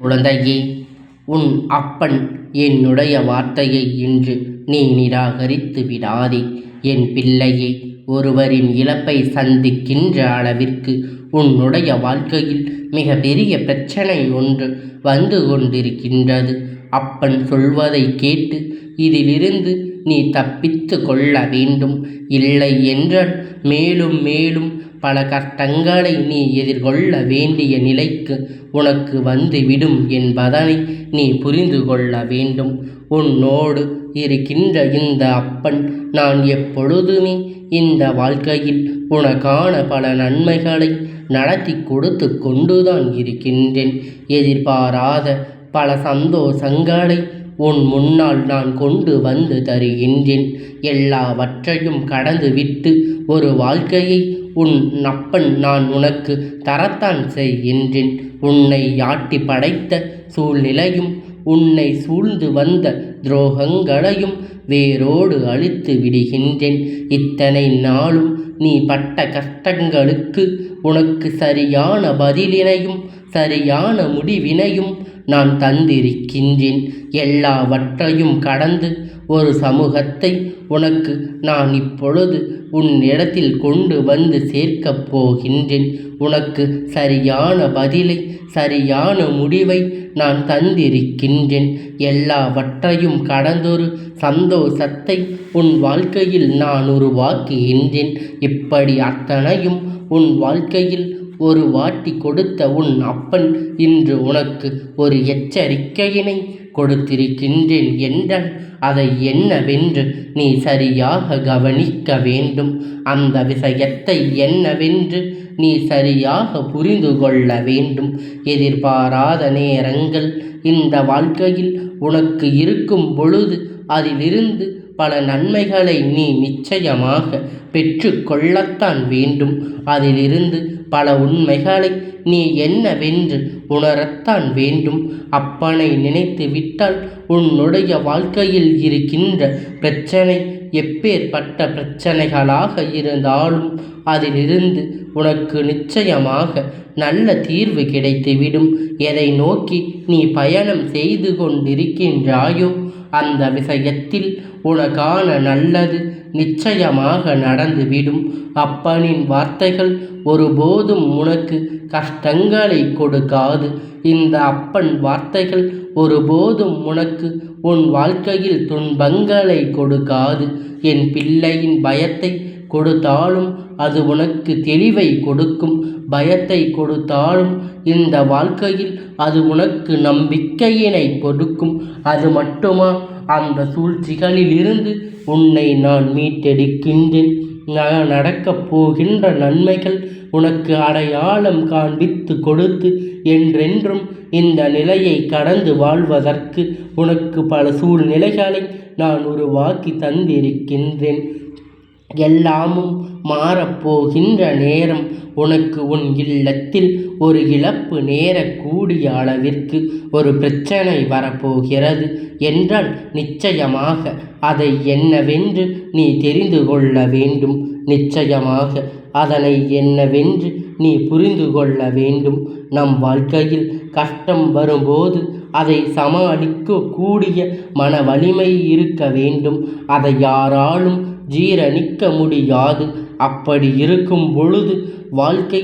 குழந்தையே உன் அப்பன் என்னுடைய வார்த்தையை இன்று நீ நிராகரித்து விடாதே. என் பிள்ளையே ஒருவரின் இழப்பை சந்திக்கின்ற அளவிற்கு உன்னுடைய வாழ்க்கையில் மிக பெரிய பிரச்சனை ஒன்று வந்து கொண்டிருக்கின்றது. அப்பன் சொல்வதை கேட்டு இதிலிருந்து நீ தப்பித்து கொள்ள வேண்டும். இல்லை என்றால் மேலும் மேலும் பல கஷ்டங்களை நீ எதிர்கொள்ள வேண்டிய நிலைக்கு உனக்கு வந்துவிடும் என்பதனை நீ புரிந்து கொள்ள வேண்டும். உன்னோடு இருக்கின்ற இந்த அப்பன் நான் எப்பொழுதுமே இந்த வாழ்க்கையில் உனக்கான பல நன்மைகளை நடத்தி கொடுத்து கொண்டுதான் இருக்கின்றேன். எதிர்பாராத பல சந்தோஷங்களை உன் முன்னால் நான் கொண்டு வந்து தருகின்றேன். எல்லாவற்றையும் கடந்துவிட்டு ஒரு வாழ்க்கையை உன் நப்பன் நான் உனக்கு தரத்தான் செய்கின்றேன். உன்னை யாட்டி படைத்த சூழ்நிலையும் உன்னை சூழ்ந்து வந்த துரோகங்களையும் வேரோடு அழித்து விடுகின்றேன். இத்தனை நாளும் நீ பட்ட கஷ்டங்களுக்கு உனக்கு சரியான பதிலினையும் சரியான முடிவினையும் நான் தந்திருக்கின்றேன். எல்லாவற்றையும் கடந்து ஒரு சமூகத்தை உனக்கு நான் இப்பொழுது உன் இடத்தில் கொண்டு வந்து சேர்க்கப் போகின்றேன். உனக்கு சரியான பதிலை சரியான முடிவை நான் தந்திருக்கின்றேன். எல்லாவற்றையும் கடந்தொரு சந்தோஷத்தை உன் வாழ்க்கையில் நான் உருவாக்குகின்றேன். இப்படி அத்தனையும் உன் வாழ்க்கையில் ஒரு வாட்டி கொடுத்த உன் அப்பன் இன்று உனக்கு ஒரு எச்சரிக்கையினை கொடுத்திருக்கின்றேன் என்றால் அதை என்னவென்று நீ சரியாக கவனிக்க வேண்டும். அந்த விஷயத்தை என்னவென்று நீ சரியாக புரிந்து கொள்ள வேண்டும். எதிர்பாராத நேரங்கள் இந்த வாழ்க்கையில் உனக்கு இருக்கும் பொழுது அதிலிருந்து பல நன்மைகளை நீ நிச்சயமாக பெற்று கொள்ளத்தான் வேண்டும். அதிலிருந்து பல உண்மைகளை நீ என்னவென்று உணரத்தான் வேண்டும். அப்பனை நினைத்து விட்டால் உன்னுடைய வாழ்க்கையில் இருக்கின்ற பிரச்சனை எப்பேற்பட்ட பிரச்சனைகளாக இருந்தாலும் அதிலிருந்து உனக்கு நிச்சயமாக நல்ல தீர்வு கிடைத்துவிடும். எதை நோக்கி நீ பயணம் செய்து கொண்டிருக்கின்றாயோ அந்த விஷயத்தில் உனக்கான நல்லது நிச்சயமாக நடந்துவிடும். அப்பனின் வார்த்தைகள் ஒருபோதும் உனக்கு கஷ்டங்களை கொடுக்காது. இந்த அப்பன் வார்த்தைகள் ஒருபோதும் உனக்கு உன் வாழ்க்கையில் துன்பங்களை கொடுக்காது. என் பிள்ளையின் பயத்தை கொடுத்தாலும் அது உனக்கு தெளிவை கொடுக்கும். பயத்தை கொடுத்தாலும் இந்த வாழ்க்கையில் அது உனக்கு நம்பிக்கையினை கொடுக்கும். அது மட்டுமா? அந்த சூழ்ச்சிகளில் இருந்து உன்னை நான் மீட்டெடுக்கின்றேன். நடக்கப் போகின்ற நன்மைகள் உனக்கு அடையாளம் காண்பித்து கொடுத்து என்றென்றும் இந்த நிலையை கடந்து வாழ்வதற்கு உனக்கு பல சூழ்நிலைகளை நான் உருவாக்கி தந்திருக்கின்றேன். எல்லாமும் மாறப்போகின்ற நேரம் உனக்கு உன் இல்லத்தில் ஒரு இழப்பு நேரக்கூடிய அளவிற்கு ஒரு பிரச்சனை வரப்போகிறது என்றால் நிச்சயமாக அதை என்னவென்று நீ தெரிந்து கொள்ள வேண்டும். நிச்சயமாக அதனை என்னவென்று நீ புரிந்து கொள்ள வேண்டும். நம் வாழ்க்கையில் கஷ்டம் வரும்போது அதை சமாளிக்கக்கூடிய மன வலிமை இருக்க வேண்டும். அதை யாராலும் ஜீரணிக்க முடியாது. அப்படி இருக்கும் பொழுது வாழ்க்கை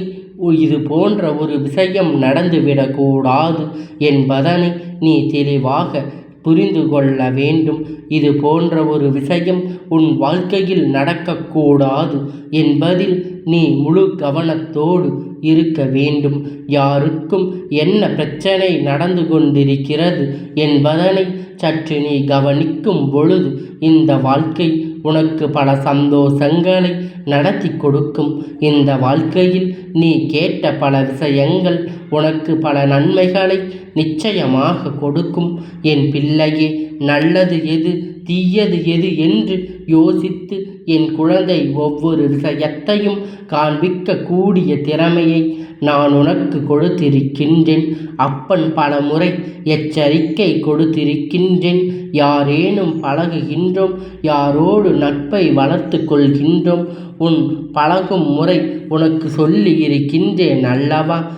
இது போன்ற ஒரு விஷயம் நடந்துவிடக்கூடாது என்பதனை நீ தெளிவாக புரிந்து கொள்ள வேண்டும். இது போன்ற ஒரு விஷயம் உன் வாழ்க்கையில் நடக்கக்கூடாது என்பதில் நீ முழு கவனத்தோடு இருக்க வேண்டும். யாருக்கும் என்ன பிரச்சனை நடந்து கொண்டிருக்கிறது என்பதனை சற்று நீ கவனிக்கும் பொழுது இந்த வாழ்க்கை உனக்கு பல சந்தோஷங்களை நடத்தி கொடுக்கும். இந்த வாழ்க்கையில் நீ கேட்ட பல விஷயங்கள் உனக்கு பல நன்மைகளை நிச்சயமாக கொடுக்கும். என் பிள்ளையே நல்லது எது தீயது எது என்று யோசித்து என் குழந்தை ஒவ்வொரு விஷயத்தையும் காண்பிக்கக்கூடிய திறமையை நான் உனக்கு கொடுத்திருக்கின்றேன். அப்பன் பல முறை எச்சரிக்கை கொடுத்திருக்கின்றேன். யாரேனும் பழகுகின்றோம் யாரோடு நட்பை வளர்த்து கொள்கின்றோம். உன் பழகும் முறை உனக்கு சொல்லி இருக்கின்றேன் அல்லவா?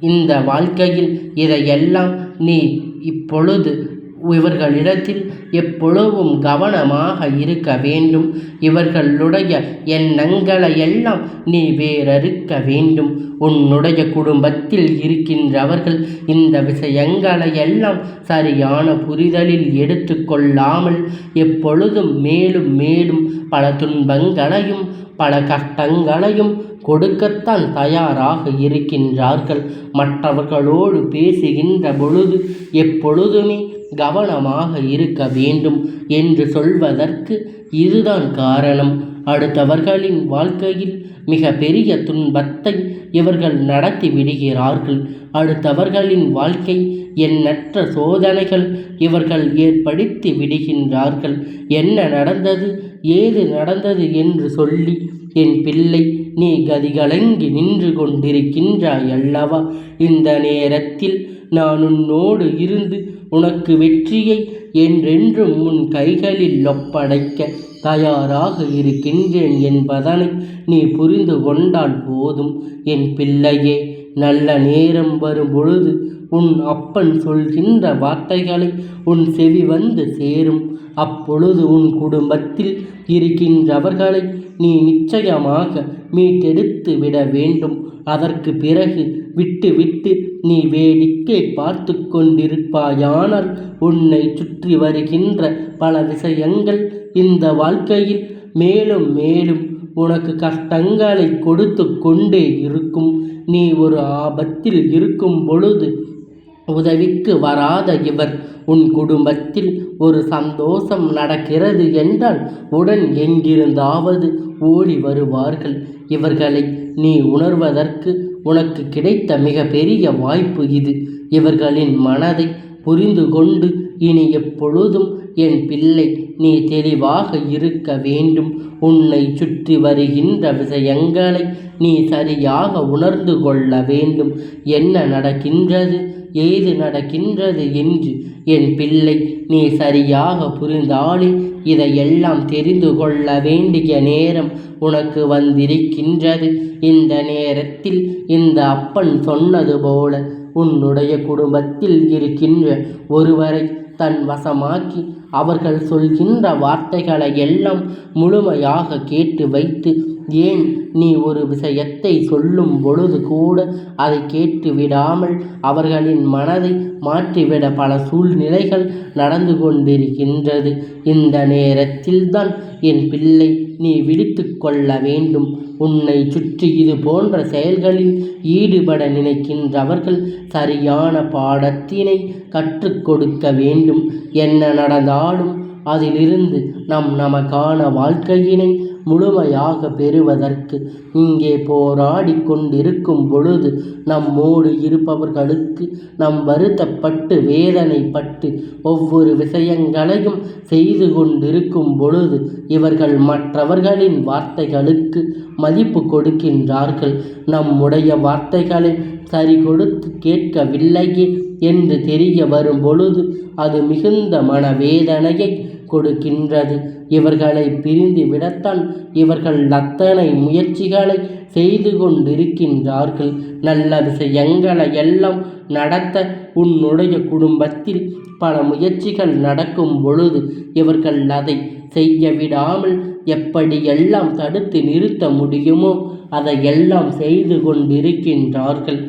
இந்த வாழ்க்கையில் இதையெல்லாம் நீ இப்பொழுது இவர்களிடத்தில் எப்பொழுதும் கவனமாக இருக்க வேண்டும். இவர்களுடைய எண்ணங்களை எல்லாம் நீ வேறறுக்க வேண்டும். உன்னுடைய குடும்பத்தில் இருக்கின்றவர்கள் இந்த விஷயங்களை எல்லாம் சரியான புரிதலில் எடுத்துக்கொள்ளாமல் எப்பொழுதும் மேலும் மேலும் பல துன்பங்களையும் பல கஷ்டங்களையும் கொடுக்கத்தான் தயாராக இருக்கின்றார்கள். மற்றவர்களோடு பேசுகின்ற பொழுது எப்பொழுதுமே கவனமாக இருக்க வேண்டும் என்று சொல்வதற்கு இதுதான் காரணம். அடுத்தவர்களின் வாழ்க்கையில் மிக பெரிய துன்பத்தை இவர்கள் நடத்தி விடுகிறார்கள். அடுத்தவர்களின் வாழ்க்கை எண்ணற்ற சோதனைகள் இவர்கள் ஏற்படுத்தி விடுகின்றார்கள். என்ன நடந்தது ஏது நடந்தது என்று சொல்லி என் பிள்ளை நீ கதிகலங்கி நின்று கொண்டிருக்கின்றாய் அல்லவா? இந்த நேரத்தில் நான் உன்னோடு இருந்து உனக்கு வெற்றியை என்றென்றும் உன் கைகளில் ஒப்படைக்க தயாராக இருக்கின்றேன் என்பதனை நீ புரிந்து கொண்டால் போதும். என் பிள்ளையே நல்ல நேரம் வரும் பொழுது உன் அப்பன் சொல்கின்ற வார்த்தைகளை உன் செவி வந்து சேரும். அப்பொழுது உன் குடும்பத்தில் இருக்கின்றவர்களை நீ நிச்சயமாக மீட்டெடுத்து விட வேண்டும். அதற்கு பிறகு விட்டு விட்டு நீ வேடிக்கை பார்த்து கொண்டிருப்பாயானால் உன்னை சுற்றி வருகின்ற பல விஷயங்கள் இந்த வாழ்க்கையில் மேலும் மேலும் உனக்கு கஷ்டங்களை கொடுத்து கொண்டே இருக்கும். நீ ஒரு ஆபத்தில் இருக்கும் பொழுது உதவிக்கு வராத இவர் உன் குடும்பத்தில் ஒரு சந்தோஷம் நடக்கிறது என்றால் உடன் எங்கிருந்தாவது ஓடி வருவார்கள். இவர்களை நீ உணர்வதற்கு உனக்கு கிடைத்த மிக பெரிய வாய்ப்பு இது. இவர்களின் மனதை புரிந்து கொண்டு இனி எப்பொழுதும் என் பிள்ளை நீ தெளிவாக இருக்க வேண்டும். உன்னை சுற்றி வருகின்ற விஷயங்களை நீ சரியாக உணர்ந்து கொள்ள வேண்டும். என்ன நடக்கின்றது ஏது நடக்கின்றது என்று என் பிள்ளை நீ சரியாக புரிந்தாலே இதையெல்லாம் தெரிந்து கொள்ள வேண்டிய நேரம் உனக்கு வந்திருக்கின்றது. இந்த நேரத்தில் இந்த அப்பன் சொன்னது போல உன்னுடைய குடும்பத்தில் இருக்கின்ற ஒருவரை தன் வசமாக்கி அவர்கள் சொல்கின்ற வார்த்தைகளை எல்லாம் முழுமையாக கேட்டு வைத்து ஏன் நீ ஒரு விஷயத்தை சொல்லும் பொழுது கூட அதை கேட்டு விடாமல் அவர்களின் மனதை மாற்றிவிட பல சூழ்நிலைகள் நடந்து கொண்டிருக்கின்றது. இந்த நேரத்தில்தான் என் பிள்ளை நீ விழித்து கொள்ள வேண்டும். உன்னை சுற்றி இது போன்ற செயல்களில் ஈடுபட நினைக்கின்றவர்கள் சரியான பாடத்தினை கற்றுக் கொடுக்க வேண்டும். என்ன நடந்தால் நாளும் அதிலிருந்து நம் நமக்கான வாழ்க்கையினை முழுமையாக பெறுவதற்கு இங்கே போராடி கொண்டிருக்கும் பொழுது நம்மோடு இருப்பவர்களுக்கு நம் வருத்தப்பட்டு வேதனைப்பட்டு ஒவ்வொரு விஷயங்களையும் செய்து கொண்டிருக்கும் பொழுது இவர்கள் மற்றவர்களின் வார்த்தைகளுக்கு மதிப்பு கொடுக்கின்றார்கள். நம்முடைய வார்த்தைகளை சரி கொடுத்து கேட்கவில்லையே என்று தெரிய வரும் பொழுது அது மிகுந்த மனவேதனையை கொடுக்கின்றது. இவர்களை பிரிந்து விடத்தான் இவர்கள் அத்தனை முயற்சிகளை செய்து கொண்டிருக்கின்றார்கள். நல்ல விஷயங்களை எல்லாம் நடத்த உன்னுடைய குடும்பத்தில் பல முயற்சிகள் நடக்கும் பொழுது இவர்கள் அதை செய்ய விடாமல் எப்படியெல்லாம் தடுத்து நிறுத்த முடியுமோ அதையெல்லாம் செய்து கொண்டிருக்கின்றார்கள்.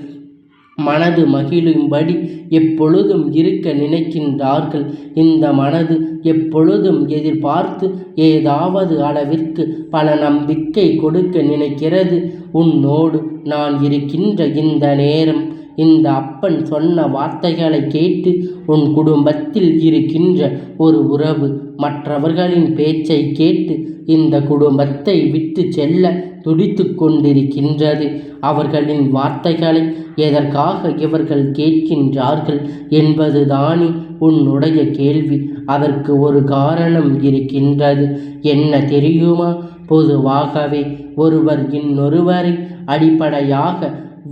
மனது மகிழும்படி எப்பொழுதும் இருக்க நினைக்கின்றார்கள். இந்த மனது எப்பொழுதும் எதிர்பார்த்து ஏதாவது அளவிற்கு பல நம்பிக்கை கொடுக்க நினைக்கிறது. உன்னோடு நான் இருக்கின்ற இந்த நேரம் இந்த அப்பன் சொன்ன வார்த்தைகளை கேட்டு உன் குடும்பத்தில் இருக்கின்ற ஒரு உறவு மற்றவர்களின் பேச்சை கேட்டு இந்த குடும்பத்தை விட்டு செல்ல துடித்து கொண்டிருக்கின்றது. அவர்களின் வார்த்தைகளை எதற்காக இவர்கள் கேட்கின்றார்கள் என்பதுதானே உன்னுடைய கேள்வி. அதற்கு ஒரு காரணம் இருக்கின்றது. என்ன தெரியுமா? பொதுவாகவே ஒருவர் இன்னொருவரை அடிப்படையாக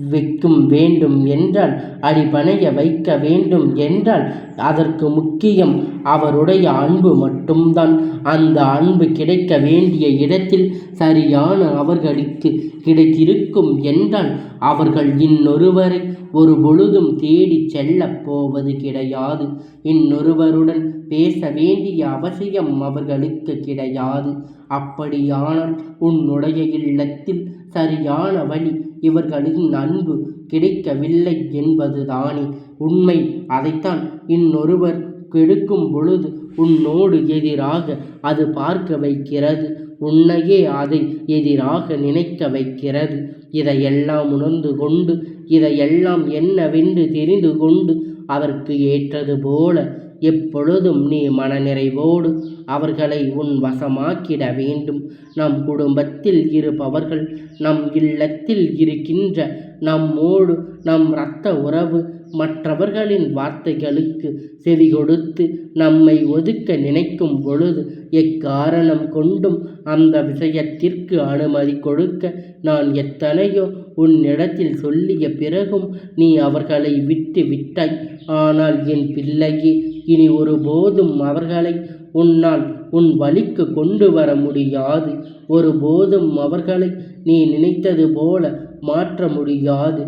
வைக்கும் வேண்டும் என்றால் அடிபணைய வைக்க வேண்டும் என்றால் அதற்கு முக்கியம் அவருடைய அன்பு மட்டும்தான். அந்த அன்பு கிடைக்க வேண்டிய இடத்தில் சரியான அவர்களுக்கு கிடைத்திருக்கும் என்றால் அவர்கள் இன்னொருவரை ஒரு பொழுதும் தேடி செல்லப் போவது கிடையாது. இன்னொருவருடன் பேச வேண்டிய அவசியம் அவர்களுக்கு கிடையாது. அப்படியானால் உன்னுடைய இல்லத்தில் சரியான வழி இவர்களின் அன்பு கிடைக்கவில்லை என்பதுதானே உண்மை. அதைத்தான் இன்னொருவர் கெடுக்கும் பொழுது உன்னோடு எதிராக அது பார்க்க வைக்கிறது. உன்னையே அதை எதிராக நினைக்க வைக்கிறது. இதையெல்லாம் உணர்ந்து கொண்டு இதையெல்லாம் என்னவென்று தெரிந்து கொண்டு அதற்கு ஏற்றது போல எப்பொழுதும் நீ மனநிறைவோடு அவர்களை உன் வசமாக்கிட வேண்டும். நம் குடும்பத்தில் இருப்பவர்கள் நம் இல்லத்தில் இருக்கின்ற நம்மோடு நம் இரத்த உறவு மற்றவர்களின் வார்த்தைகளுக்கு செவி கொடுத்து நம்மை ஒதுக்க நினைக்கும் பொழுது எக்காரணம் கொண்டும் அந்த விஷயத்திற்கு அனுமதி கொடுக்க நான் எத்தனையோ உன்னிடத்தில் சொல்லிய பிறகும் நீ அவர்களை விட்டு விட்டாய். ஆனால் என் பிள்ளையே இனி ஒருபோதும் அவர்களை உன்னால் உன் வழிக்கு கொண்டு வர முடியாது. ஒருபோதும் அவர்களை நீ நினைத்தது போல மாற்ற முடியாது.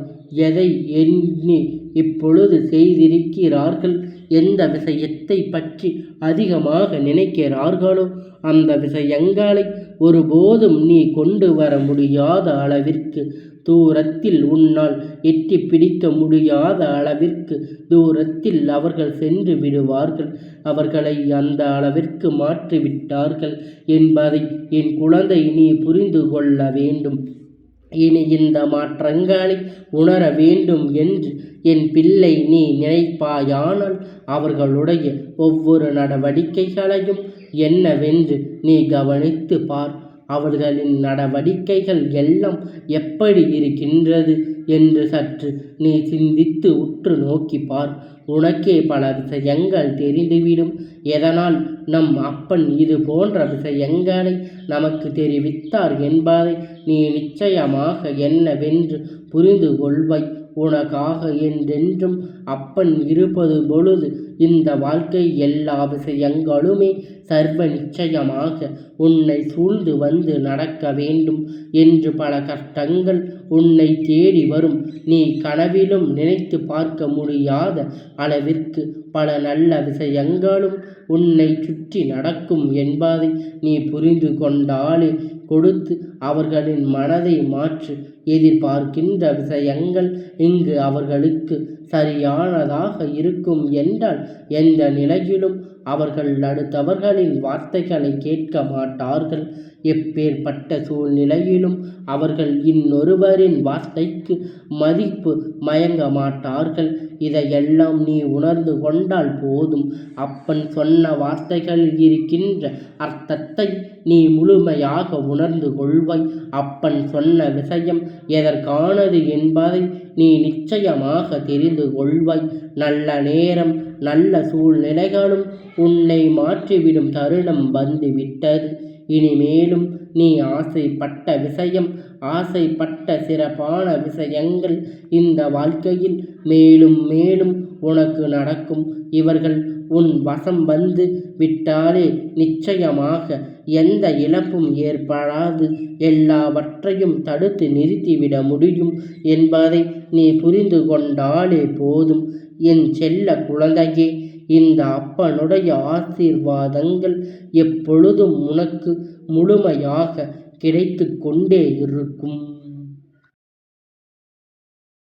எதை எண்ணி இப்பொழுது செய்திருக்கிறார்கள்? எந்த விஷயத்தை பற்றி அதிகமாக நினைக்கிறார்களோ அந்த விஷயங்களை ஒருபோதும் நீ கொண்டு வர முடியாத அளவிற்கு தூரத்தில் உன்னால் எட்டி பிடிக்க முடியாத அளவிற்கு தூரத்தில் அவர்கள் சென்று விடுவார்கள். அவர்களை அந்த அளவிற்கு மாற்றிவிட்டார்கள் என்பதை என் குழந்தை நீ புரிந்து கொள்ள வேண்டும். இனி இந்த மாற்றங்களை உணர வேண்டும் என்று என் பிள்ளை நீ நினைப்பாயானால் அவர்களுடைய ஒவ்வொரு நடவடிக்கைகளையும் என்னவென்று நீ கவனித்து பார். அவர்களின் நடவடிக்கைகள் எல்லாம் எப்படி இருக்கின்றது என்று சற்று நீ சிந்தித்து உற்று நோக்கி பார். உனக்கே பல விஷயங்கள் தெரிந்துவிடும். எதனால் நம் அப்பன் இது போன்ற விஷயங்களை நமக்கு தெரிவித்தார் என்பதை நீ நிச்சயமாக என்னவென்று புரிந்து கொள்வாய் உனக்காக என்றென்றும் அப்பன் இருப்பது பொழுது இந்த வாழ்க்கை எல்லா விஷயங்களுமே சர்வ நிச்சயமாக உன்னை சூழ்ந்து வந்து நடக்க வேண்டும் என்று பல கஷ்டங்கள் உன்னை தேடி வரும். நீ கனவிலும் நினைத்து பார்க்க முடியாத அளவிற்கு பல நல்ல விஷயங்களும் உன்னை சுற்றி நடக்கும் என்பதை நீ புரிந்து கொண்டாலே கொடுத்து அவர்களின் மனதை மாற்றி எதிர்பார்க்கின்ற விஷயங்கள் இங்கு அவர்களுக்கு சரியானதாக இருக்கும் என்றால் எந்த நிலையிலும் அவர்கள் அடுத்தவர்களின் வார்த்தைகளை கேட்க மாட்டார்கள். எப்பேற்பட்ட சூழ்நிலையிலும் அவர்கள் இன்னொருவரின் வார்த்தைக்கு மதிப்பு மயங்க மாட்டார்கள். இதையெல்லாம் நீ உணர்ந்து கொண்டால் போதும். அப்பன் சொன்ன வார்த்தைகளில் இருக்கின்ற அர்த்தத்தை நீ முழுமையாக உணர்ந்து கொள்வாய். அப்பன் சொன்ன விஷயம் எதற்கானது என்பதை நீ நிச்சயமாக தெரிந்து கொள்வாய். நல்ல நேரம் நல்ல சூழ்நிலைகளும் உன்னை மாற்றிவிடும் தருணம் வந்துவிட்டது. இனிமேலும் நீ ஆசைப்பட்ட விஷயம் ஆசைப்பட்ட சிறப்பான விஷயங்கள் இந்த வாழ்க்கையில் மேலும் மேலும் உனக்கு நடக்கும். இவர்கள் உன் வசம் வந்து விட்டாலே நிச்சயமாக எந்த இழப்பும் ஏற்படாது. எல்லாவற்றையும் தடுத்து நிறுத்திவிட முடியும் என்பதை நீ புரிந்து கொண்டாலே போதும். என் செல்ல குழந்தையே இந்த அப்பனுடைய ஆசீர்வாதங்கள் எப்பொழுதும் உனக்கு முழுமையாக கிடைத்து கொண்டே இருக்கும்.